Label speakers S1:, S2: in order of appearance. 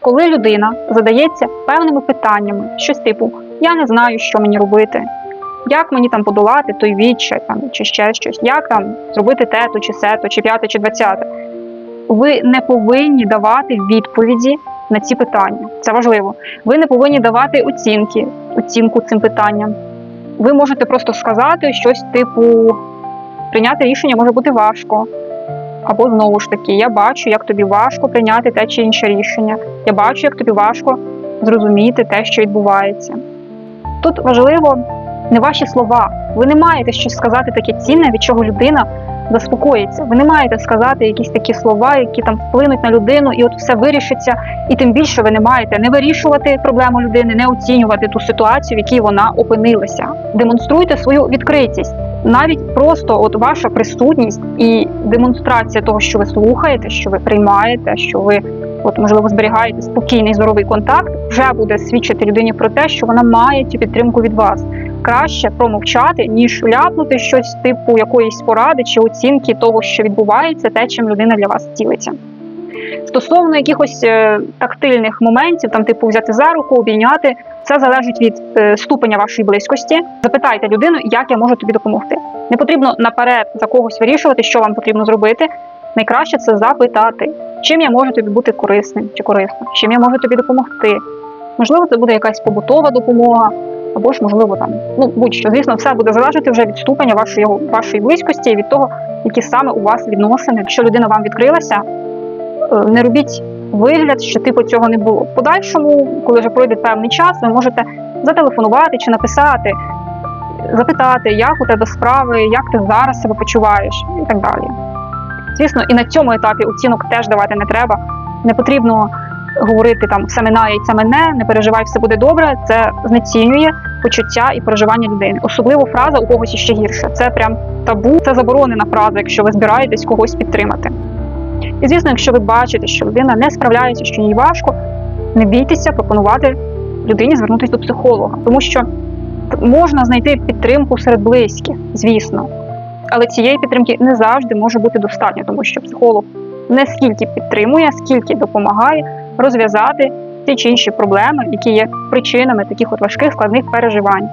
S1: коли людина задається певними питаннями, щось типу Я не знаю, що мені робити, як мені там подолати той відчай там, чи ще щось, як там зробити тето, чи сето, чи п'яте, чи двадцяте. Ви не повинні давати відповіді на ці питання. Це важливо. Ви не повинні давати оцінки, оцінку цим питанням. Ви можете просто сказати щось типу прийняти рішення може бути важко. Або знову ж таки, я бачу, як тобі важко прийняти те чи інше рішення. Я бачу, як тобі важко зрозуміти те, що відбувається. Тут важливо не ваші слова. Ви не маєте щось сказати таке цінне, від чого людина заспокоїться. Ви не маєте сказати якісь такі слова, які там вплинуть на людину, і от все вирішиться. І тим більше ви не маєте не вирішувати проблему людини, не оцінювати ту ситуацію, в якій вона опинилася. Демонструйте свою відкритість. Навіть просто от ваша присутність і демонстрація того, що ви слухаєте, що ви приймаєте, що ви от можливо зберігаєте спокійний здоровий контакт, вже буде свідчити людині про те, що вона має цю підтримку від вас. Краще промовчати, ніж ляпнути щось типу якоїсь поради чи оцінки того, що відбувається, те, чим людина для вас цілиться. Стосовно якихось е, тактильних моментів, там типу взяти за руку, обійняти, це залежить від е, ступеня вашої близькості. Запитайте людину, як я можу тобі допомогти. Не потрібно наперед за когось вирішувати, що вам потрібно зробити. Найкраще це запитати, чим я можу тобі бути корисним чи корисним, чим я можу тобі допомогти. Можливо, це буде якась побутова допомога, або ж можливо там ну будь-що. Звісно, все буде залежати вже від ступеня вашої вашої близькості і від того, які саме у вас відносини. Якщо людина вам відкрилася, не робіть вигляд, що типу цього не було. В подальшому, коли вже пройде певний час, ви можете зателефонувати чи написати, запитати, як у тебе справи, як ти зараз себе почуваєш, і так далі. Звісно, і на цьому етапі оцінок теж давати не треба. Не потрібно говорити там все минає це мене, не переживай, все буде добре. Це знецінює почуття і переживання людини. Особливо фраза у когось іще гірше. Це прям табу, це заборонена фраза, якщо ви збираєтесь когось підтримати. І звісно, якщо ви бачите, що людина не справляється, що їй важко, не бійтеся пропонувати людині звернутися до психолога, тому що можна знайти підтримку серед близьких, звісно. Але цієї підтримки не завжди може бути достатньо, тому що психолог не скільки підтримує, скільки допомагає розв'язати ті чи інші проблеми, які є причинами таких от важких складних переживань.